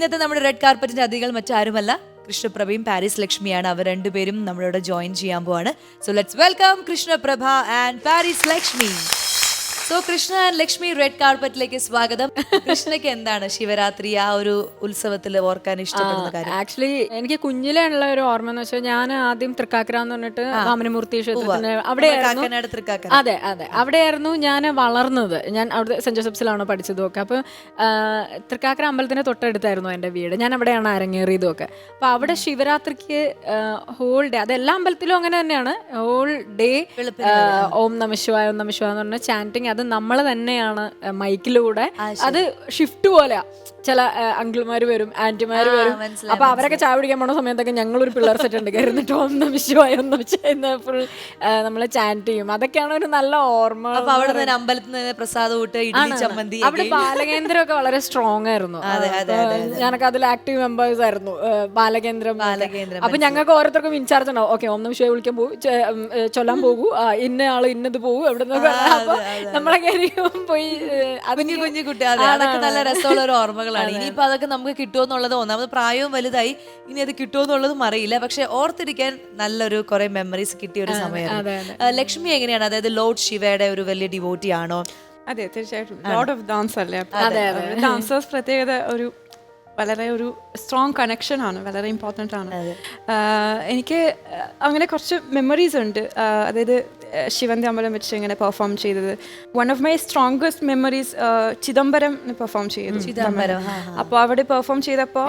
ഇന്നത്തെ നമ്മുടെ റെഡ് കാർപ്പറ്റിന്റെ അതിഥികൾ മറ്റാരുമല്ല. കൃഷ്ണപ്രഭയും പാരീസ് ലക്ഷ്മിയാണ്. അവർ രണ്ടുപേരും നമ്മളോട് ജോയിൻ ചെയ്യാൻ പോവാണ്. So let's welcome Krishnaprabha and Paris Lakshmi. So Krishna and Lakshmi red കാർപ്പറ്റിലേക്ക് സ്വാഗതം. കൃഷ്ണയ്ക്ക് എന്താണ് ശിവരാത്രി ആ ഒരു ഉത്സവത്തിൽ ഓർക്കാൻ ഇഷ്ടപ്പെടുന്ന കാര്യം? ആക്ച്വലി എനിക്ക് കുഞ്ഞിലെ ഉള്ള ഒരു ഓർമ്മ എന്ന് വെച്ചാൽ ഞാൻ ആദ്യം തൃക്കാക്കര എന്ന് പറഞ്ഞിട്ട് വാമനമൂർത്തി ക്ഷേത്രത്തിന് തൃക്കാക്കര. അതെ അതെ. അവിടെയായിരുന്നു ഞാൻ വളർന്നത്. ഞാൻ അവിടെ സെന്റ് ജോസഫ്സിലാണ് പഠിച്ചതും ഒക്കെ അപ്പോൾ തൃക്കാക്കര അമ്പലത്തിന്റെ തൊട്ടടുത്തായിരുന്നു എന്റെ വീട്. ഞാൻ അവിടെയാണ് അരങ്ങേറിയതും ഒക്കെ അപ്പോൾ അവിടെ ശിവരാത്രിക്ക് ഹോൾ ഡേ അത് എല്ലാ അമ്പലത്തിലും അങ്ങനെ തന്നെയാണ്. ഹോൾ ഡേ ഓം നമശിവായ ഓം നമശിവായ എന്ന് പറഞ്ഞ ചാന്റിങ് അത് നമ്മൾ തന്നെയാണ് മൈക്കിലൂടെ അത് ഷിഫ്റ്റ് പോലെയാ. ചില അങ്കിൾമാർ വരും ആന്റിമാർ വരും. അപ്പൊ അവരൊക്കെ ചായ പിടിക്കാൻ പോണ സമയത്തൊക്കെ ഞങ്ങളൊരു പിള്ളേർ സെറ്റ് ഉണ്ട്. കയറിന്നിട്ട് ഓം നമശിവായ ഓം ഫുൾ നമ്മൾ ചാന്റ് ചെയ്യും. അതൊക്കെയാണ് ഒരു നല്ല ഓർമ്മ അവിടെ നിന്ന് അമ്പലത്തിൽ നിന്ന് പ്രസാദം വിട്ട് ഇഡ്ഡലി ചമ്മന്തി അവിടെ ബാലകേന്ദ്രം ഒക്കെ വളരെ സ്ട്രോങ് ആയിരുന്നു. ഞാനൊക്കെ അതിൽ ആക്റ്റീവ് മെമ്പേഴ്സ് ആയിരുന്നു. ബാലകേന്ദ്രം അപ്പൊ ഞങ്ങൾക്ക് ഓരോരുത്തർക്കും ഇൻചാർജ് ഉണ്ടാവും. ഓക്കെ ഒന്ന് വിഷയം വിളിക്കാൻ പോകും ചൊല്ലാൻ പോകൂ. ഇന്ന ആൾ ഇന്നത് പോകും എവിടെ നിന്ന് നമ്മളൊക്കെ പോയി കുഞ്ഞു കുഞ്ഞു കുട്ടി അതൊക്കെ നല്ല രസമുള്ള ഒരു ഓർമ്മകളാണ് ഇനിയിപ്പോ അതൊക്കെ നമുക്ക് കിട്ടുമെന്നുള്ളത് ഒന്നാമത് പ്രായവും വലുതായി. ഇനി അത് കിട്ടുമെന്നുള്ളതും അറിയില്ല. പക്ഷെ ഓർത്തിരിക്കാൻ നല്ലൊരു കുറെ മെമ്മറീസ് കിട്ടിയ ഒരു സമയമാണ് ലക്ഷ്മി എങ്ങനെയാണ്? അതായത് ലോർഡ് ശിവയുടെ ഒരു വലിയ ഡിവോട്ടി ആണോ? അതെ തീർച്ചയായിട്ടും. ലോഡ് ഓഫ് ഡാൻസ് അല്ലേ? ഡാൻസേഴ്സ് പ്രത്യേകത ഒരു വളരെ ഒരു സ്ട്രോങ് കണക്ഷൻ ആണ്. വളരെ ഇമ്പോർട്ടന്റ് ആണ്. എനിക്ക് അങ്ങനെ കുറച്ച് മെമ്മറീസ് ഉണ്ട്. അതായത് ശിവന്റെ അമ്പലം വെച്ച് ഇങ്ങനെ പെർഫോം ചെയ്തത്. One of my strongest memories Chidambaram perform ചെയ്തു. ചിദംബരം, അപ്പോൾ അവിടെ പെർഫോം ചെയ്തപ്പോൾ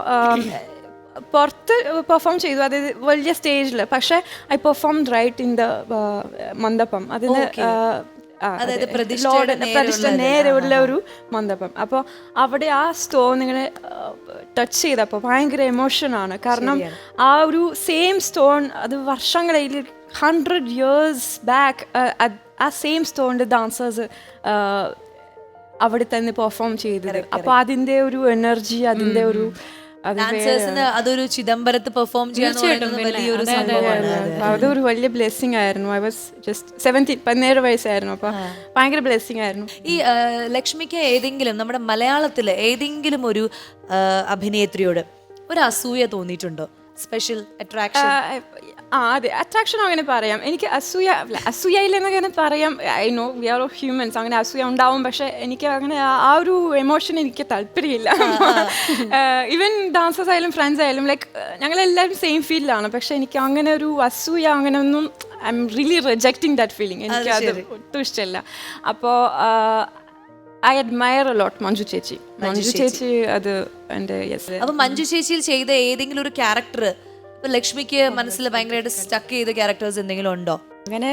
പുറത്ത് പെർഫോം ചെയ്തു. അതായത് വലിയ സ്റ്റേജിൽ പക്ഷേ I perform right in the mandapam. അതിന് പ്രതിഷ്ഠ നേരെയുള്ള ഒരു മന്ദപ്പം. അപ്പോൾ അവിടെ ആ സ്റ്റോൺ ഇങ്ങനെ ടച്ച് ചെയ്തപ്പോൾ ഭയങ്കര എമോഷനാണ് കാരണം ആ ഒരു സെയിം സ്റ്റോൺ അത് വർഷങ്ങളിൽ ഹൺഡ്രഡ് ഇയേഴ്സ് ബാക്ക് ആ സെയിം സ്റ്റോണിന്റെ ഡാൻസേഴ്സ് അവിടെ തന്നെ പെർഫോം ചെയ്തത്. അപ്പോൾ അതിന്റെ ഒരു എനർജി അതിന്റെ ഒരു ഡാൻസേഴ്സിന് അതൊരു ചിദംബരത്ത് പെർഫോം ചെയ്യാൻ അതൊരു വലിയ ബ്ലെസ്സിങ് ആയിരുന്നു. ഐ വാസ് ജസ്റ്റ് സെവന്റീൻ പതിനേഴ് വയസ്സായിരുന്നു. അപ്പൊ ഭയങ്കര ബ്ലെസ്സിങ് ആയിരുന്നു. ഈ ലക്ഷ്മിക്ക് ഏതെങ്കിലും നമ്മുടെ മലയാളത്തിൽ ഏതെങ്കിലും ഒരു അഭിനേത്രിയോട് ഒരു അസൂയ തോന്നിയിട്ടുണ്ടോ? സ്പെഷ്യൽ അട്രാക്ഷൻ ആ അതെ. അട്രാക്ഷൻ അങ്ങനെ പറയാം. എനിക്ക് അസൂയ അല്ല, അസൂയയില്ലെന്ന് അങ്ങനെ പറയാം. I know we are of humans അങ്ങനെ അസൂയ ഉണ്ടാവും. പക്ഷെ എനിക്ക് അങ്ങനെ ആ- ആ ഒരു എമോഷൻ എനിക്ക് താല്പര്യമില്ല. ഈവൻ ഡാൻസേഴ്സ് ആയാലും ഫ്രണ്ട്സ് ആയാലും ലൈക്ക് ഞങ്ങളെല്ലാവരും സെയിം ഫീൽഡിലാണ് പക്ഷെ എനിക്ക് അങ്ങനെ ഒരു അസൂയ അങ്ങനെ ഒന്നും I am really rejecting that feeling എനിക്ക് അത് ഒട്ടും ഇഷ്ടമല്ല. അപ്പോൾ ഐ അഡ്മയർ ലോട്ട് മഞ്ജു ചേച്ചി. മഞ്ജു ചേച്ചി. അത് എന്റെ യെസ് അപ്പൊ മഞ്ജു ചേച്ചിയിൽ ചെയ്ത ഏതെങ്കിലും ഒരു ക്യാരക്ടർ ഇപ്പൊ ലക്ഷ്മിക്ക് മനസ്സിൽ ഭയങ്കരമായിട്ട് സ്റ്റക്ക് ചെയ്ത ക്യാരക്ടേഴ്സ് എന്തെങ്കിലും ഉണ്ടോ? അങ്ങനെ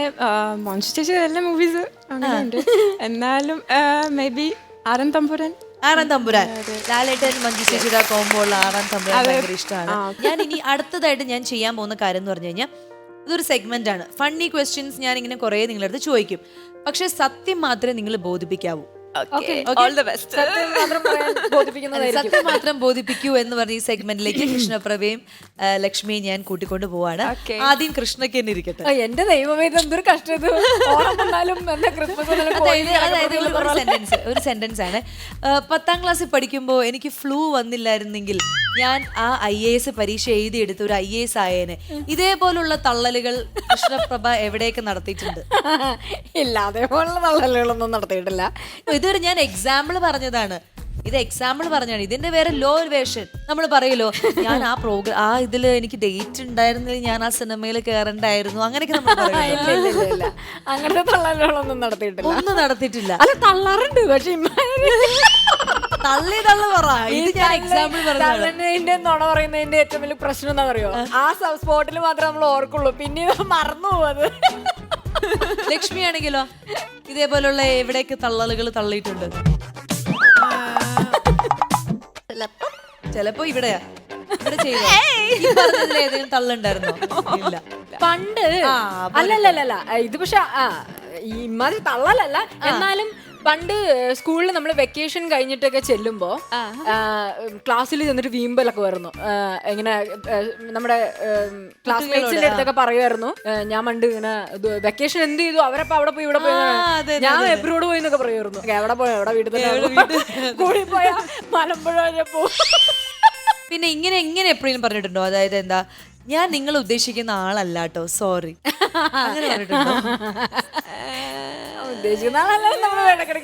മഞ്ജു ചേച്ചി എല്ലാ മൂവീസ് എന്നാലും മേ ബി ആരൻ തമ്പുരൻ. ആറാം തമ്പുരാൻ. ലാലേട്ടൻ മഞ്ജു ചേച്ചിയുടെ കോമ്പോ ആറാം തമ്പുരാൻ ഭയങ്കര ഇഷ്ടമാണ്. ഞാൻ ഇനി അടുത്തതായിട്ട് ഞാൻ ചെയ്യാൻ പോകുന്ന കാര്യം എന്ന് പറഞ്ഞു കഴിഞ്ഞാൽ ഇതൊരു സെഗ്മെന്റ് ആണ്. ഫണ്ണി ക്വസ്റ്റ്യൻസ് ഞാൻ ഇങ്ങനെ കുറെ നിങ്ങളടുത്ത് ചോദിക്കും. പക്ഷെ സത്യം മാത്രമേ നിങ്ങൾ ബോധിപ്പിക്കാവൂ. ഓൾ ദ ബെസ്റ്റ് സത്യം മാത്രം പറയാൻ ബോധിപ്പിക്കുന്നതായിരിക്കും. സത്യം മാത്രം ബോധിപ്പിക്കൂ എന്ന് പറഞ്ഞ ഈ സെഗ്മെന്റിലേക്ക് കൃഷ്ണപ്രഭയും ആ, ലക്ഷ്മിയും ഞാൻ കൂട്ടിക്കൊണ്ട് പോവാണ്. ആദ്യം കൃഷ്ണയ്ക്ക് തന്നെ ഇരിക്കട്ടെ. ആ, എന്റെ ദൈവമേ ഇത് എന്തൊരു കഷ്ടം ഇത്. ഓണം വന്നാലും എന്താ ക്രിസ്മസ് വന്നാലും അതായത് കോഴി അതായത് ഒരു- ഒരു സെന്റൻസ് ഒരു സെന്റൻസ് ആണ്. ആ, പത്താം ക്ലാസ്സിൽ പഠിക്കുമ്പോൾ എനിക്ക് ഫ്ലൂ വന്നില്ലായിരുന്നെങ്കിൽ ഞാൻ ആ ഐ എ എസ് പരീക്ഷ എഴുതിയെടുത്ത് ഒരു ഐ എ എസ് ആയേനെ. ഇതേപോലുള്ള തള്ളലുകൾ കൃഷ്ണപ്രഭ എവിടെയൊക്കെ നടത്തിയിട്ടുണ്ട്? ഇല്ല അതേപോലുള്ള തള്ളലുകളൊന്നും നടത്തിയിട്ടില്ല. ഇതൊരു ഞാൻ എക്സാമ്പിൾ പറഞ്ഞതാണ്. ഇത് എക്സാമ്പിൾ പറഞ്ഞാണ് ഇതിന്റെ വേറെ ലോ വേർഷൻ നമ്മൾ പറയല്ലോ ഞാൻ ആ പ്രോഗ്രാം ആ ഇതിൽ എനിക്ക് ഡേറ്റ് ഉണ്ടായിരുന്നില്ല ഞാൻ ആ സിനിമയിൽ കയറണ്ടായിരുന്നു അങ്ങനെയൊക്കെ നമ്മൾ അങ്ങനത്തെ തള്ളലുകളൊന്നും നടത്തിയിട്ടില്ല. ഒന്നും നടത്തിയിട്ടില്ല. അല്ല തള്ളാറുണ്ട് പക്ഷെ തള്ളി തള്ളു പറ. ഇത് ഞാൻ എക്സാമ്പിൾ തള്ളുന്നതിന്റെ നുണ പറയുന്നതിന്റെ ഏറ്റവും വലിയ പ്രശ്നം എന്താ പറയുക ആ സ്പോട്ടിൽ മാത്രമേ നമ്മൾ ഓർക്കുള്ളൂ. പിന്നീട് മറന്നു പോവത് ലക്ഷ്മി ആണെങ്കിലോ? ഇതേപോലുള്ള എവിടേക്ക് തള്ളലുകൾ തള്ളിയിട്ടുണ്ട്? ചിലപ്പോ ഇവിടെയാ ഇവിടെ ചെയ്തോ? ഈ പറഞ്ഞതിൽ ഏതെങ്കിലും തള്ളുണ്ടായിരുന്നോ? ഇല്ല. പണ്ട്. അല്ലല്ലല്ല ഇത് പക്ഷെ ആ ഈ ഇമാതിരി തള്ളലല്ല. എന്നാലും പണ്ട് സ്കൂളിൽ നമ്മൾ വെക്കേഷൻ കഴിഞ്ഞിട്ടൊക്കെ ചെല്ലുമ്പോൾ ക്ലാസ്സിൽ ചെന്നിട്ട് വീമ്പലൊക്കെ വരുന്നു. ഇങ്ങനെ നമ്മുടെ ക്ലാസ്മേറ്റ്സിന്റെ അടുത്തൊക്കെ പറയുമായിരുന്നു. ഞാൻ പണ്ട് ഇങ്ങനെ വെക്കേഷൻ എന്ത് ചെയ്തു? അവരപ്പോ അവിടെ പോയി ഇവിടെ പോയി ഞാൻ എബ്രോഡ് പോയി എന്നൊക്കെ പറയുമായിരുന്നു. എവിടെ പോയ? എവിടെ വീട്ടിൽ തന്നെ കൂടി പോയ മലമ്പുഴ വരെ പോ പിന്നെ ഇങ്ങനെ എങ്ങനെ എപ്പോഴും പറഞ്ഞിട്ടുണ്ടോ? അതായത് എന്താ ഞാൻ നിങ്ങൾ ഉദ്ദേശിക്കുന്ന ആളല്ല കേട്ടോ സോറി അങ്ങനെ പറഞ്ഞിട്ടുണ്ടോ? ഉദ്ദേശിക്കുന്ന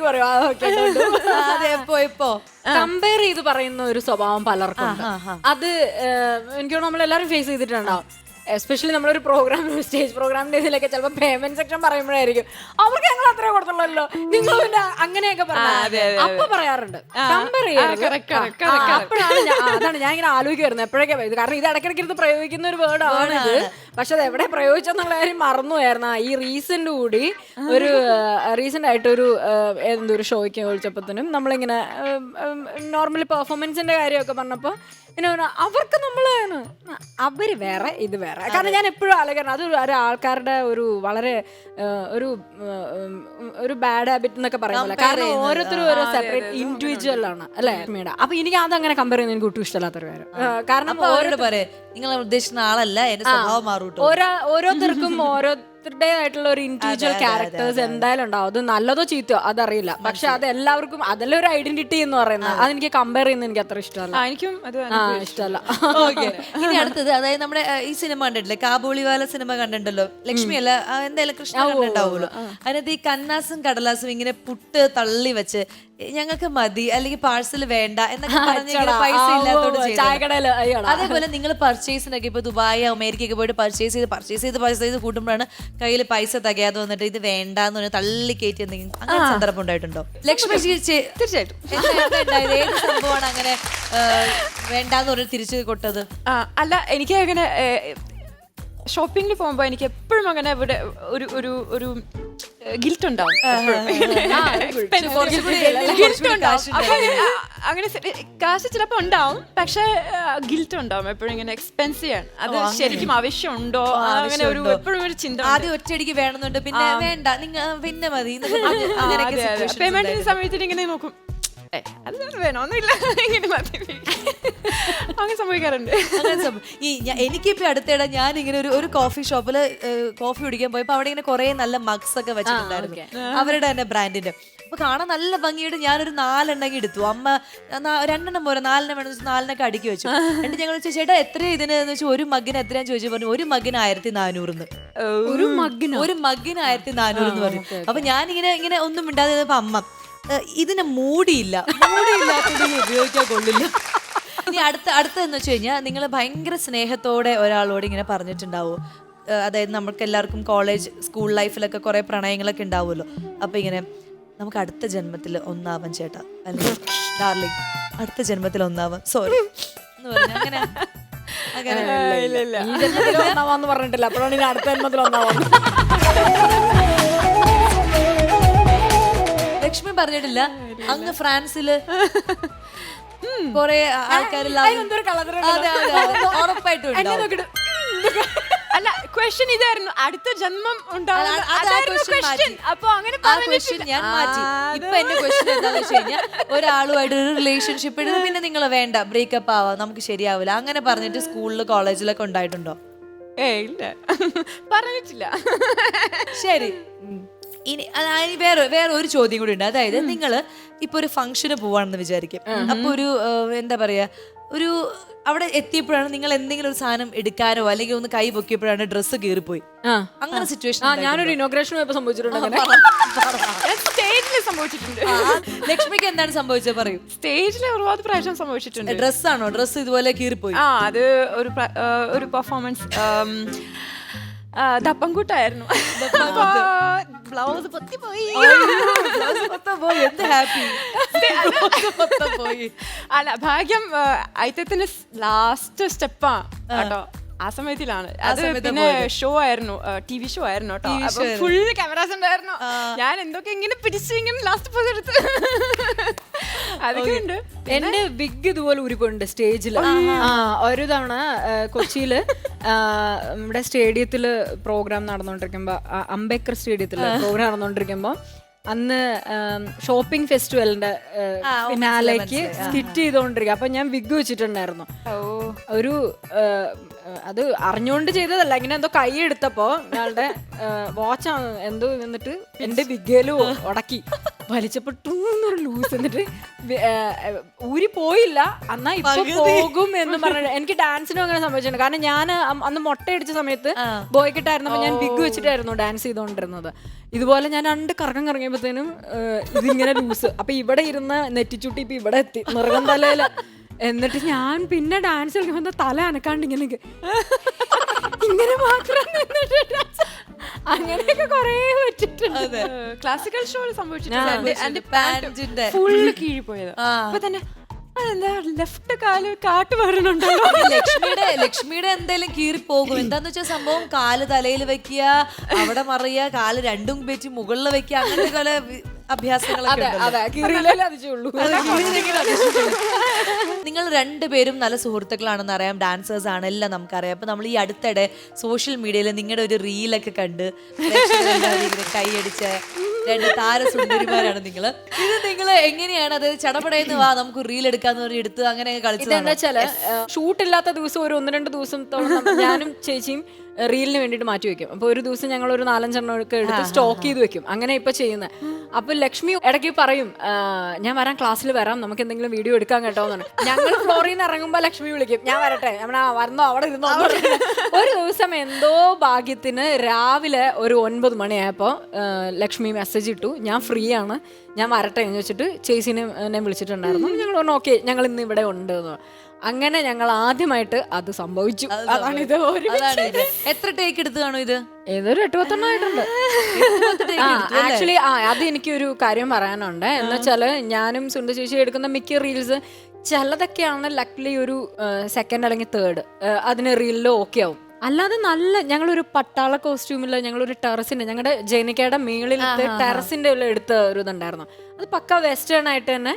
പറയും. ആ, okay, don't do. അതെ കമ്പയർ ചെയ്ത് പറയുന്ന ഒരു സ്വഭാവം പലർക്കും. അത് ഏഹ്, എനിക്ക് തോന്നുന്നു നമ്മളെല്ലാരും ഫേസ് ചെയ്തിട്ടുണ്ടാവും. എസ്പെഷ്യലി നമ്മളൊരു പ്രോഗ്രാം സ്റ്റേജ് പ്രോഗ്രാമിന്റെ ഇതിലൊക്കെ ചിലപ്പോൾ പേയ്മെന്റ് സെക്ഷൻ പറയുമ്പോഴായിരിക്കും. അവർക്ക് ഞങ്ങൾ അത്രേ കൊടുത്തുള്ളല്ലോ. നിങ്ങൾ പിന്നെ അങ്ങനെയൊക്കെ പറഞ്ഞു അപ്പൊ പറയാറുണ്ട്. കമ്പയർ അപ്പോഴാണ് അതാണ് ഞാൻ ഇങ്ങനെ ആലോചിക്കുമായിരുന്നു എപ്പോഴൊക്കെ ഇത് കാരണം ഇത് ഇടയ്ക്കിടയ്ക്ക് ഇത് പ്രയോഗിക്കുന്ന ഒരു വേർഡാണ് ആണ് ഇത്. പക്ഷെ അത് എവിടെ പ്രയോഗിച്ചെന്നുള്ള കാര്യം മറന്നുപോയായിരുന്നു. ആയിരുന്നു ഈ റീസെന്റ് കൂടി ഒരു റീസെന്റ് ആയിട്ട് ഒരു എന്തൊരു ഷോയ്ക്ക് വിളിച്ചപ്പോഴത്തേനും നമ്മളിങ്ങനെ നോർമലി പെർഫോമൻസിന്റെ കാര്യമൊക്കെ പറഞ്ഞപ്പോൾ പിന്നെ അവർക്ക് നമ്മളാണ്. അവർ വേറെ ഇത് വേറെ. കാരണം ഞാൻ എപ്പോഴും ആലോചിക്കണം അത് ഒരു ആൾക്കാരുടെ ഒരു വളരെ ഒരു ഒരു ബാഡ് ഹാബിറ്റ് എന്നൊക്കെ പറയുന്നില്ല? കാരണം ഓരോരുത്തരും ഓരോ സെപ്പറേറ്റ് ഇൻഡിവിജ്വൽ ആണ് അല്ലേ മേഡ അപ്പൊ എനിക്ക് അതങ്ങനെ കമ്പയർ ചെയ്യുന്നത് എനിക്ക് ഒട്ടും ഇഷ്ടമല്ലാത്തൊരു കാര്യം. കാരണം ഓരോ നിങ്ങൾ ഉദ്ദേശിക്കുന്ന ആളല്ല മാറൂട്ടോ. ഓരോ ഓരോരുത്തർക്കും ഓരോരുത്തരുടേതായിട്ടുള്ള ഒരു ഇൻഡിവിജ്വൽ ക്യാരക്ടേഴ്സ് എന്തായാലും ഉണ്ടാവും അത് നല്ലതോ ചീത്തയോ? അതറിയില്ല. പക്ഷെ അത് എല്ലാവർക്കും അതല്ല ഒരു ഐഡന്റിറ്റി എന്ന് പറയുന്നത്. അതെനിക്ക് കമ്പയർ ചെയ്യുന്നത് എനിക്ക് അത്ര ഇഷ്ടമല്ല. എനിക്കും അത് ആ ഇഷ്ടമല്ല. ഓക്കെ. ഇനി അടുത്തത് അതായത് നമ്മുടെ ഈ സിനിമ കണ്ടിട്ടില്ലേ? കാബൂളിവാല സിനിമ കണ്ടിട്ടുണ്ടല്ലോ? ലക്ഷ്മി അല്ല എന്തായാലും കൃഷ്ണ കണ്ടിട്ടുണ്ടാവുമല്ലോ അതിനകത്ത് ഈ കന്നാസും കടലാസും ഇങ്ങനെ പുട്ട് തള്ളി വെച്ച് "ഏ, ഞങ്ങൾക്ക് മതി അല്ലെങ്കിൽ പാഴ്സൽ വേണ്ട എന്നൊക്കെ പറഞ്ഞ് ഇങ്ങനെ പൈസ ഇല്ലാത്തോട് ചെയ്തത്. അതേപോലെ നിങ്ങൾ പർച്ചേസിനൊക്കെ ഇപ്പൊ ദുബായ് അമേരിക്കയൊക്കെ പോയിട്ട് പർച്ചേസ് ചെയ്ത് പർച്ചേസ് ചെയ്ത് പർച്ചേസ് ചെയ്ത് കൂട്ടുമ്പോഴാണ് കയ്യിൽ പൈസ തികയാതെ വന്നിട്ട് ഇത് വേണ്ടാന്ന് പറഞ്ഞാൽ തള്ളി കയറ്റി എന്തെങ്കിലും അങ്ങനെ സന്ദർഭം ഉണ്ടായിട്ടുണ്ടോ ലക്ഷ്മി തീർച്ചയായിട്ടും എന്താ- എന്താ ഉണ്ടായത്? ഏത് സംഭവമാണ് അങ്ങനെ വേണ്ടാന്ന് പറഞ്ഞ് തിരിച്ചു കൊട്ടത് അല്ല എനിക്ക് അങ്ങനെ ഷോപ്പിംഗിൽ പോകുമ്പോൾ എനിക്ക് എപ്പോഴും അങ്ങനെ ഇവിടെ ഒരു ഒരു ഒരു ഗിൽറ്റ് ഉണ്ടാവും. അപ്പൊ അങ്ങനെ, കാശ് ചിലപ്പോ ഉണ്ടാവും പക്ഷെ ഗിൽറ്റ് ഉണ്ടാവും എപ്പോഴും ഇങ്ങനെ എക്സ്പെൻസീവ് ആണ് അത് ശരിക്കും ആവശ്യമുണ്ടോ അങ്ങനെ ഒരു എപ്പോഴും ഒരു ചിന്ത. ആദ്യം ഒറ്റയടിക്ക് വേണമെന്നുണ്ട് പിന്നെ വേണ്ട നിങ്ങൾ പിന്നെ മതി പേയ്മെന്റിന്റെ. സമയത്തിന് ഇങ്ങനെ നോക്കും അത് വേണമൊന്നുമില്ല ഇങ്ങനെ മതി അങ്ങനെ സംഭവിക്കാറുണ്ട്. അങ്ങനെ സംഭവം. ഈ ഞാ- എനിക്കിപ്പോ അടുത്തിടെ ഞാൻ ഇങ്ങനെ ഒരു ഒരു കോഫി ഷോപ്പിൽ കോഫി കുടിക്കാൻ പോയപ്പോ അവിടെ ഇങ്ങനെ കുറെ നല്ല മഗ്സ് ഒക്കെ വെച്ചിട്ടുണ്ടായിരുന്നു. അവരുടെ തന്നെ ബ്രാൻഡിന്റെ അപ്പൊ കാണാൻ നല്ല ഭംഗിയായിട്ട് ഞാനൊരു നാലെണ്ണം എടുത്തു. അമ്മ രണ്ടെണ്ണം പോരാ. നാലെണ്ണം വേണം വെച്ചാൽ നാലെണ്ണൊക്കെ അടുക്കി വെച്ചു. എന്നിട്ട് ഞങ്ങൾ ചോദിച്ചു ചേട്ടാ എത്ര ഇതിന്? എന്ന് വെച്ചാൽ ഒരു മഗ്ഗിന് എത്രയാന്ന്? ചോദിച്ചു പറഞ്ഞു ഒരു മഗ്ഗിന് ആയിരത്തി നാനൂറിന്ന് ഒരു മഗ്ഗിന് ഒരു മഗ്ഗിന് ആയിരത്തി നാനൂറ് എന്ന് പറഞ്ഞു. അപ്പൊ ഞാനിങ്ങനെ ഇങ്ങനെ ഒന്നും മിണ്ടാതെ അമ്മ "ഏ, ഇതിന് മൂടിയില്ല. ഉപയോഗിക്കാൻ കൊള്ളില്ല. ഇനി അടുത്ത അടുത്ത എന്ന് വെച്ച് കഴിഞ്ഞാൽ നിങ്ങൾ ഭയങ്കര സ്നേഹത്തോടെ ഒരാളോട് ഇങ്ങനെ പറഞ്ഞിട്ടുണ്ടാവും. അതായത് നമുക്ക് എല്ലാവർക്കും കോളേജ് സ്കൂൾ ലൈഫിലൊക്കെ കുറെ പ്രണയങ്ങളൊക്കെ ഉണ്ടാവുമല്ലോ. അപ്പൊ ഇങ്ങനെ നമുക്ക് അടുത്ത ജന്മത്തിൽ ഒന്നാവാൻ ചേട്ടാ. അല്ലെങ്കിൽ ഡാർലിംഗ് അടുത്ത ജന്മത്തിൽ ഒന്നാവാൻ സോറി എന്ന് പറഞ്ഞു അങ്ങനെ അങ്ങനെ പറഞ്ഞിട്ടില്ല. അപ്പോഴാണ് അടുത്ത ജന്മത്തിൽ ഒന്നാവാന്ന്. ലക്ഷ്മി പറഞ്ഞിട്ടില്ല. അങ്ങ് ഫ്രാൻസിൽ കൊറേ ആൾക്കാരില്ല. അല്ല ക്വസ്റ്റ്യൻ ഇതായിരുന്നു. അടുത്ത ജന്മം. അപ്പൊ അങ്ങനെ ആ ക്വസ്റ്റ്യൻ ഞാൻ മാറ്റി. ഇപ്പൊ എന്റെ ക്വസ്റ്റ്യൻ എന്താണെന്ന് വെച്ച് കഴിഞ്ഞാൽ ഒരാളുമായിട്ട് ഒരു റിലേഷൻഷിപ്പ് എടുത്ത് പിന്നെ നിങ്ങൾ വേണ്ട ബ്രേക്കപ്പ് ആവാം നമുക്ക് ശരിയാവില്ല അങ്ങനെ പറഞ്ഞിട്ട് സ്കൂളിൽ കോളേജിലൊക്കെ ഉണ്ടായിട്ടുണ്ടോ? ഏ ഇല്ല. പറഞ്ഞിട്ടില്ല. ശരി. ഇനി അതായത് ഇനി വേറെ വേറെ ഒരു ചോദ്യം കൂടി ഉണ്ട്. അതായത് നിങ്ങൾ ഇപ്പൊ ഒരു ഫംഗ്ഷന് പോവാണെന്ന് വിചാരിക്കും. അപ്പൊ ഒരു എന്താ പറയാ ഒരു അവിടെ എത്തിയപ്പോഴാണ് നിങ്ങൾ എന്തെങ്കിലും ഒരു സാധനം എടുക്കാനോ അല്ലെങ്കിൽ ഒന്ന് കൈ പൊക്കിയപ്പോഴാണ് ഡ്രസ്സ് കീറിപ്പോയി. അങ്ങനെ സിറ്റുവേഷൻ ഞാനൊരു ഇനോഗ്രേഷൻ പോയപ്പോ സംഭവിച്ചിട്ടുണ്ട് അങ്ങനെ. സ്റ്റേജിൽ സംഭവിച്ചിട്ടുണ്ട്. ലക്ഷ്മിക്ക് എന്താണ് സംഭവിച്ചത് പറയൂ. സ്റ്റേജിൽ ഒരുപാട് പ്രാവശ്യം സംഭവിച്ചിട്ടുണ്ട്. ഡ്രസ്സാണോ ഡ്രസ്സ് ഇതുപോലെ കീറിപ്പോയി. ആ അത് ഒരു ഒരു പെർഫോമൻസ് ദപ്പൻകൂട്ടായിരുന്നു ബ്ലൗസ് പൊത്തിപ്പോയി. അല്ല. ഭാഗ്യം ഐത്യത്തിന്റെ ലാസ്റ്റ് സ്റ്റെപ്പാ കേട്ടോ. ആ സമയത്തിലാണ്. അത് പിന്നെ ഷോ ആയിരുന്നു. ടി വി ഷോ ആയിരുന്നു കേട്ടോ ഫുൾ ക്യാമറാസ് ഉണ്ടായിരുന്നു. ഞാൻ എന്തൊക്കെ ഇങ്ങനെ പിടിച്ച് ഇങ്ങനെ ലാസ്റ്റ് പോസ് എടുത്ത്. അതൊക്കെ ഉണ്ട്. എന്റെ ബിഗ് ഇതുപോലെ ഉരുപ്പുണ്ട് സ്റ്റേജിൽ ഒരു തവണ കൊച്ചിയിൽ നമ്മുടെ സ്റ്റേഡിയത്തിൽ പ്രോഗ്രാം നടന്നുകൊണ്ടിരിക്കുമ്പോ അംബേദ്കർ സ്റ്റേഡിയത്തിൽ പ്രോഗ്രാം നടന്നുകൊണ്ടിരിക്കുമ്പോ അന്ന് ഷോപ്പിംഗ് ഫെസ്റ്റിവലിന്റെ ഫിനാലേക്ക് സ്കിറ്റ് ചെയ്തുകൊണ്ടിരിക്കുക അപ്പൊ ഞാൻ വിഗ് വെച്ചിട്ടുണ്ടായിരുന്നു. ഒരു അത് അറിഞ്ഞുകൊണ്ട് ചെയ്തതല്ല. ഇങ്ങനെ എന്തോ കൈ എടുത്തപ്പോ ഞങ്ങളുടെ വാച്ച് എന്തോ നിന്നിട്ട് എന്റെ വിഗേലും ഉടക്കി വലിച്ചപ്പോ ലൂസ് എന്നിട്ട് ഊരി പോയില്ല. എന്നാ ഇപ്പൊ പോകും എന്ന് പറഞ്ഞു. എനിക്ക് ഡാൻസിനും അങ്ങനെ സംഭവിച്ചിട്ടുണ്ട്. കാരണം ഞാൻ അന്ന് മുട്ടയടിച്ച സമയത്ത് ബോയ്ക്കിട്ടായിരുന്നപ്പോ ഞാൻ ബിഗ് വെച്ചിട്ടായിരുന്നു ഡാൻസ് ചെയ്തുകൊണ്ടിരുന്നത് ഇതുപോലെ ഞാൻ രണ്ട് കറക്കം കറങ്ങിയപ്പോഴത്തേനും ഇതിങ്ങനെ ലൂസ് അപ്പൊ ഇവിടെ ഇരുന്ന് നെറ്റിച്ചുട്ടി ഇപ്പൊ ഇവിടെ എത്തി. നിറകം തലയില എന്നിട്ട് ഞാൻ പിന്നെ ഡാൻസ് കളിക്കുമ്പോ തല അനക്കാണ്ട് ഇങ്ങനെ ഇങ്ങനെ മാത്രം നിന്നിട്ട്. അങ്ങനെയൊക്കെ കൊറേ പറ്റിട്ടുണ്ട് ക്ലാസിക്കൽ ഷോ സംഭവിച്ചിട്ടുണ്ട്. ഫുള്ള് കീഴി പോയത്. അപ്പൊ തന്നെ അതെന്താ ലെഫ്റ്റ് കാൽ കാട്ട് വരുന്നുണ്ടല്ലോ ലക്ഷ്മിയുടെ ലക്ഷ്മിയുടെ എന്തായാലും കീറി പോകും. എന്താന്ന് വെച്ചാൽ സംഭവം കാൽ തലയിൽ വെക്കുക അവിടെ മറിയ കാൽ രണ്ടും വെച്ച് മുകളിൽ വെക്കുക അങ്ങനെ പല വി- അഭ്യാസങ്ങളൊക്കെ നിങ്ങൾ രണ്ടുപേരും നല്ല സുഹൃത്തുക്കളാണെന്ന് അറിയാം. ഡാൻസേഴ്സ് ആണ് എല്ലാം നമുക്കറിയാം. അപ്പൊ നമ്മൾ ഈ അടുത്തിടെ സോഷ്യൽ മീഡിയയിൽ നിങ്ങളുടെ ഒരു റീലൊക്കെ കണ്ട് കൈയടിച്ച രണ്ട് താരസുന്ദരിമാരാണ് നിങ്ങൾ ഇത് നിങ്ങൾ എങ്ങനെയാണ്? അതായത് ചടപടയെന്ന് വാ നമുക്ക് റീൽ എടുക്കാന്ന് പറഞ്ഞ് എടുത്ത് അങ്ങനെ കളിച്ചത് വെച്ചാൽ ഷൂട്ട് ഇല്ലാത്ത ദിവസം ഒരു ഒന്ന് രണ്ട് ദിവസം ഞാനും ചേച്ചിയും റീലിന് വേണ്ടിയിട്ട് മാറ്റി വെക്കും. അപ്പൊ ഒരു ദിവസം ഞങ്ങൾ ഒരു നാലഞ്ചെണ്ണം ഒക്കെ എടുത്ത് സ്റ്റോക്ക് ചെയ്ത് വെക്കും. അങ്ങനെ ഇപ്പൊ ചെയ്യുന്നത് അപ്പൊ ലക്ഷ്മി ഇടയ്ക്ക് പറയും ഞാൻ വരാം ക്ലാസ്സിൽ വരാം നമുക്ക് എന്തെങ്കിലും വീഡിയോ എടുക്കാൻ കേട്ടോ എന്നാണ് ഞങ്ങൾ ഫ്ലോറിൽ നിന്ന് ഇറങ്ങുമ്പോ ലക്ഷ്മി വിളിക്കും ഞാൻ വരട്ടെ നമ്മൾ വരണോ അവിടെ ഇരുന്നോ ഒരു ദിവസം എന്തോ ഭാഗ്യത്തിന് രാവിലെ ഒരു ഒൻപത് മണിയായപ്പോ ലക്ഷ്മി മെസ്സേജ് ഇട്ടു ഞാൻ ഫ്രീ ആണ് ഞാൻ വരട്ടെ എന്ന് വെച്ചിട്ട് ചേച്ചിനെ എന്നെ വിളിച്ചിട്ടുണ്ടായിരുന്നു. ഞങ്ങൾ പറഞ്ഞു ഓക്കെ ഞങ്ങൾ ഇന്ന് ഇവിടെ ഉണ്ട് എന്ന്. അങ്ങനെ ഞങ്ങൾ ആദ്യമായിട്ട് അത് സംഭവിച്ചു. അതാണ് ഇത് ഒരു അതാണ് ഇത്. എത്ര ടേക്ക് എടുത്ത് കാണും ഇത്? ഏതൊരു എട്ട് പത്തെണ്ണം ആയിട്ടുണ്ട് ആക്ച്വലി ആ അത് എനിക്കൊരു കാര്യം പറയാനുണ്ട്. എന്ന് വെച്ചാൽ ഞാനും സുന്ദർ ചേച്ചി എടുക്കുന്ന മിക്ക റീൽസ് ചിലതൊക്കെയാണ് ലക്ലി ഒരു സെക്കൻഡ് അല്ലെങ്കിൽ തേർഡ് അതിന് റീലിൽ ഓക്കെ ആവും. അല്ലാതെ നല്ല ഞങ്ങളൊരു പട്ടാള കോസ്റ്റ്യൂമില്ല ഞങ്ങളൊരു ടെറസിന്റെ ഞങ്ങളുടെ ജൈനിക്കയുടെ മേളിലത്തെ ടെറസിന്റെ ഉള്ള എടുത്ത ഒരു ഇതുണ്ടായിരുന്നു. അത് പക്ക വെസ്റ്റേൺ ആയിട്ട് തന്നെ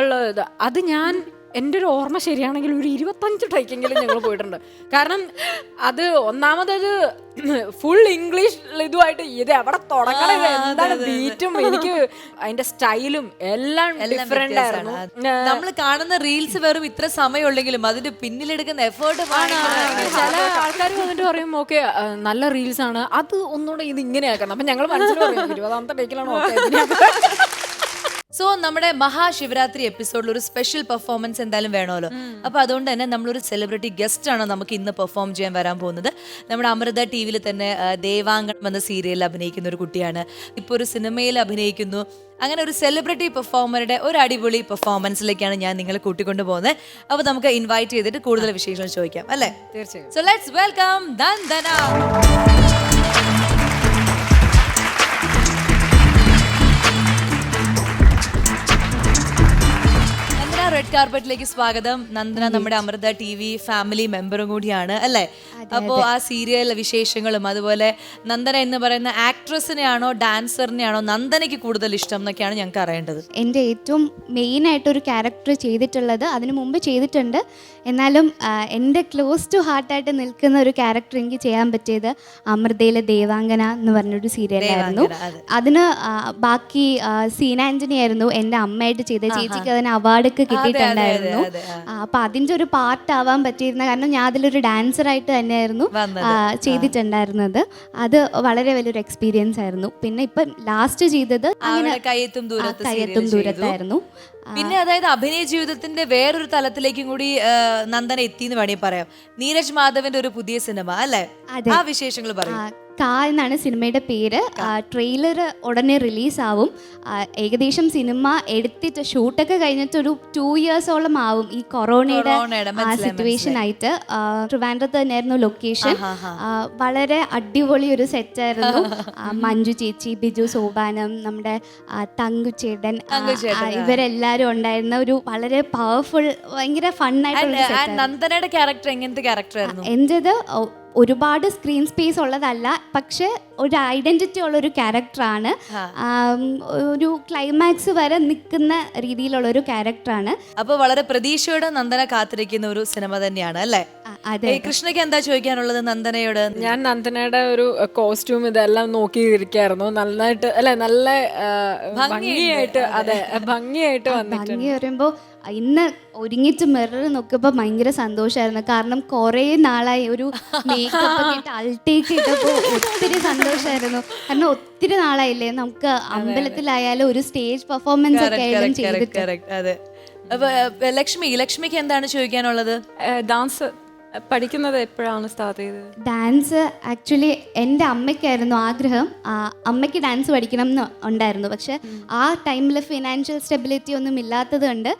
ഉള്ള ഇത്. അത് ഞാൻ എന്റെ ഒരു ഓർമ്മ ശരിയാണെങ്കിൽ ഒരു ഇരുപത്തഞ്ച് ട്രൈക്കെങ്കിലും ഞങ്ങൾ പോയിട്ടുണ്ട്. കാരണം അത് ഒന്നാമതത് ഫുൾ ഇംഗ്ലീഷ് ഇതുമായിട്ട് ഇത് എവിടെ തുടങ്ങണം എന്താണ് ബീറ്റും എനിക്ക് അതിന്റെ സ്റ്റൈലും എല്ലാം ഡിഫറെന്റ് ആയിരുന്നു. നമ്മൾ കാണുന്ന റീൽസ് വെറും ഇത്ര സമയമുള്ളെങ്കിലും അതിന്റെ പിന്നിലെടുക്കുന്ന എഫേർട്ട് ചില ആൾക്കാർ വന്നിട്ട് പറയും ഓക്കെ നല്ല റീൽസ് ആണ്. അത് ഒന്നുകൂടെ ഇത് ഇങ്ങനെ ആക്കണം അപ്പൊ ഞങ്ങൾ മനസ്സിൽ പറയും ഇരുപതാമത്തെ ടേക്കിലാണ് ഓക്കെ സോ നമ്മുടെ മഹാശിവരാത്രി എപ്പിസോഡിൽ ഒരു സ്പെഷ്യൽ പെർഫോമൻസ് എന്തായാലും വേണമല്ലോ. അപ്പൊ അതുകൊണ്ട് തന്നെ നമ്മളൊരു സെലിബ്രിറ്റി ഗസ്റ്റ് ആണ് നമുക്ക് ഇന്ന് പെർഫോം ചെയ്യാൻ വരാൻ പോകുന്നത്. നമ്മുടെ അമൃത ടി വിയിൽ തന്നെ ദേവാംഗണം എന്ന സീരിയലിൽ അഭിനയിക്കുന്ന ഒരു കുട്ടിയാണ്. ഇപ്പോൾ ഒരു സിനിമയിൽ അഭിനയിക്കുന്നു. അങ്ങനെ ഒരു സെലിബ്രിറ്റി പെർഫോമറുടെ ഒരു അടിപൊളി പെർഫോമൻസിലേക്കാണ് ഞാൻ നിങ്ങളെ കൂട്ടിക്കൊണ്ടു പോകുന്നത്. അപ്പോൾ നമുക്ക് ഇൻവൈറ്റ് ചെയ്തിട്ട് കൂടുതൽ വിശേഷങ്ങൾ ചോദിക്കാം അല്ലേ? തീർച്ചയായും. സോ ലെറ്റ്സ് വെൽക്കം റെഡ് കാർപ്പറ്റിലേക്ക് സ്വാഗതം. നന്ദന നമ്മുടെ അമൃത ടി വി ഫാമിലി മെമ്പറും കൂടിയാണ് അല്ലേ? അപ്പോ ആ സീരിയൽ വിശേഷങ്ങളും അതുപോലെ നന്ദന എന്ന് പറയുന്ന ആക്ട്രസിനെയാണോ ഡാൻസറിനെയാണോ നന്ദനയ്ക്ക് കൂടുതൽ ഇഷ്ടം എന്നൊക്കെയാണ് ഞങ്ങൾക്ക് അറിയേണ്ടത്. എന്റെ ഏറ്റവും മെയിൻ ആയിട്ട് ഒരു ക്യാരക്ടർ ചെയ്തിട്ടുള്ളത് അതിനു മുമ്പ് ചെയ്തിട്ടുണ്ട്. എന്നാലും എന്റെ എന്റെ ക്ലോസ് ടു ഹാർട്ടായിട്ട് നിൽക്കുന്ന ഒരു ക്യാരക്ടർ എനിക്ക് ചെയ്യാൻ പറ്റിയത് അമൃതയിലെ ദേവാംഗന എന്ന് പറഞ്ഞൊരു സീരിയലായിരുന്നു അതിന് ബാക്കി സീനാഞ്ജനി ആയിരുന്നു എന്റെ അമ്മയായിട്ട് ചെയ്ത ചേച്ചിക്ക് അതിന് അവാർഡൊക്കെ കിട്ടിയിട്ടുണ്ടായിരുന്നു ആ, അപ്പൊ അതിന്റെ ഒരു പാർട്ട് ആവാൻ പറ്റിയിരുന്ന കാരണം ഞാൻ അതിലൊരു ഡാൻസർ ആയിട്ട് തന്നെയായിരുന്നു. ചെയ്തിട്ടുണ്ടായിരുന്നത്. അത് വളരെ വലിയൊരു എക്സ്പീരിയൻസ് ആയിരുന്നു. പിന്നെ ഇപ്പൊ ലാസ്റ്റ് ചെയ്തത് അങ്ങനെ കയ്യെത്തും. ദൂരത്തായിരുന്നു. പിന്നെ അതായത് അഭിനയ ജീവിതത്തിന്റെ വേറൊരു തലത്തിലേക്കും കൂടി നന്ദന എത്തി എന്ന് വേണമെങ്കിൽ പറയാം. നീരജ് മാധവന്റെ ഒരു പുതിയ സിനിമ അല്ലെ? ആ വിശേഷങ്ങൾ പറയും. കാ എന്നാണ് സിനിമയുടെ പേര്. ട്രെയിലർ ഉടനെ റിലീസാവും. ഏകദേശം സിനിമ എടുത്തിട്ട് ഷൂട്ടൊക്കെ കഴിഞ്ഞിട്ട് ഒരു ടു ഇയേഴ്സോളം ആവും ഈ കൊറോണയുടെ സിറ്റുവേഷൻ ആയിട്ട്. ട്രിവാൻഡ്രത്ത് തന്നെയായിരുന്നു ലൊക്കേഷൻ വളരെ അടിപൊളി ഒരു സെറ്റായിരുന്നു മഞ്ജു ചേച്ചി ബിജു സോപാനം നമ്മുടെ തങ്കു തങ്കുചേട്ടൻ, ഇവരെല്ലാരും ഉണ്ടായിരുന്ന ഒരു വളരെ പവർഫുൾ ഭയങ്കര ഫണ്ണായിട്ടുള്ള എന്റേത് നന്ദനയുടെ ക്യാരക്ടർ എങ്ങനത്തെ ക്യാരക്ടർ ഒ- ഒരുപാട് സ്ക്രീൻ സ്പേസ് ഉള്ളതല്ല പക്ഷെ ഒരു ഐഡന്റിറ്റി ഉള്ള ഒരു ക്യാരക്ടറാണ് ഒരു ക്ലൈമാക്സ് വരെ നിൽക്കുന്ന രീതിയിലുള്ള ഒരു ക്യാരക്ടറാണ് അപ്പൊ വളരെ പ്രതീക്ഷയോടെ നന്ദന കാത്തിരിക്കുന്ന ഒരു സിനിമ തന്നെയാണ് അല്ലേ? അതെ, കൃഷ്ണയ്ക്ക് എന്താ ചോദിക്കാനുള്ളത് നന്ദനയോട്? ഞാൻ നന്ദനയുടെ ഒരു കോസ്റ്റ്യൂം ഇതെല്ലാം നോക്കിയിരിക്കായിരുന്നു. നന്നായിട്ട് അല്ലെ നല്ല ഭംഗിയായിട്ട് അതെ. ഭംഗിയായിട്ട് വന്നിട്ടുണ്ട്. ഭംഗി പറയുമ്പോൾ ഇന്ന് ഒരുങ്ങിച്ച് മിറർ നോക്കിയപ്പോൾ ഭയങ്കര സന്തോഷമായിരുന്നു കാരണം കുറേ നാളായി ഒരു മേക്കപ്പ് ഇട്ട് അൾട്ടേക്ക് ഇട്ടപ്പോൾ ഒത്തിരി സന്തോഷമായിരുന്നു കാരണം ഒത്തിരി നാളായില്ലേ? നമുക്ക് അമ്പലത്തിലായാലും ഒരു സ്റ്റേജ് പെർഫോമൻസ് ഒക്കെ ആയാലും ചെയ്തിട്ട്. ലക്ഷ്മി ലക്ഷ്മിക്ക് എന്താണ് ചോദിക്കാനുള്ളത്? ഡാൻസ് പഠിക്കുന്നത് എപ്പോഴാണ് സ്റ്റാർട്ട് ചെയ്തത്? ഡാൻസ് ആക്ച്വലി എന്റെ അമ്മയ്ക്കായിരുന്നു ആഗ്രഹം. അമ്മയ്ക്ക് ഡാൻസ് പഠിക്കണം എന്ന് ഉണ്ടായിരുന്നു. പക്ഷെ ആ ടൈമിൽ ഫിനാൻഷ്യൽ സ്റ്റെബിലിറ്റി ഒന്നും ഇല്ലാത്തത് കൊണ്ട്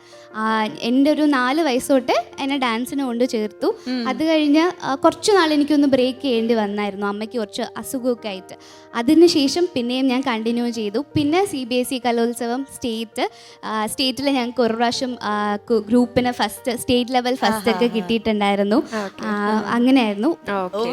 എന്റെ ഒരു നാല് വയസ്സോട്ട് എന്നെ ഡാൻസിന് കൊണ്ട് ചേർത്തു. അത് കഴിഞ്ഞ് കുറച്ച് നാൾ എനിക്കൊന്ന് ബ്രേക്ക് ചെയ്യേണ്ടി വന്നായിരുന്നു. അമ്മയ്ക്ക് കുറച്ച് അസുഖമൊക്കെ ആയിട്ട്. അതിനുശേഷം പിന്നെയും ഞാൻ കണ്ടിന്യൂ ചെയ്തു. പിന്നെ C B S E Kalolsavam state സ്റ്റേറ്റിൽ ഞങ്ങൾക്ക് ഒരു പ്രാവശ്യം ഗ്രൂപ്പിന് ഫസ്റ്റ് സ്റ്റേറ്റ് ലെവൽ ഫസ്റ്റ് ഒക്കെ കിട്ടിയിട്ടുണ്ടായിരുന്നു. അങ്ങനെയായിരുന്നു. ഓക്കെ.